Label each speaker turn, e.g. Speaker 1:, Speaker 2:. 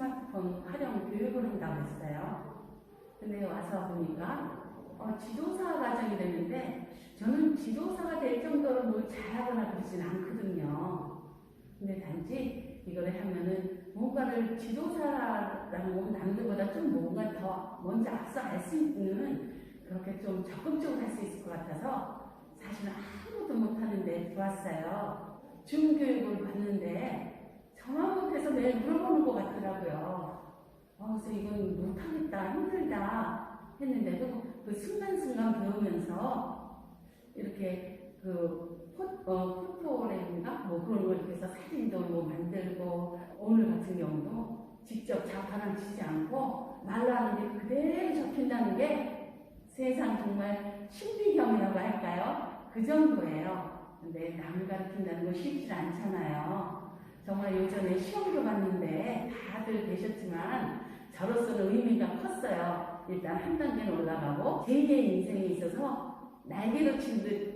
Speaker 1: 스마트폰 활용 교육을 한다고 했어요. 근데 와서 보니까 어, 지도사 과정이 되는데 저는 지도사가 될 정도로 뭘 잘하거나 그러진 않거든요. 근데 단지 이거를 하면은 뭔가를 지도사라는 남들보다 좀 뭔가 더 먼저 앞서 알 수 있는 그렇게 좀 적극적으로 할 수 있을 것 같아서 사실은 아무것도 못하는데 좋았어요. 중교육을 받는데 못해서 매일 물어보는 것 같더라고요. 어, 그래서 이건 못하겠다, 힘들다 했는데도 그 순간순간 배우면서 이렇게 그 포, 어, 포토랩인가 뭐 그런 걸 이렇게 해서 사진도 뭐 만들고 오늘 같은 경우도 직접 자판을 치지 않고 말로 하는 게 그대로 적힌다는 게 세상 정말 신비경이라고 할까요? 그 정도예요. 근데 남 가르친다는 거 쉽지 않잖아요. 정말 요전에 시험도 봤는데 다들 계셨지만 저로서는 의미가 컸어요. 일단 한 단계는 올라가고 제 개의 인생에 있어서 날개로 친 듯.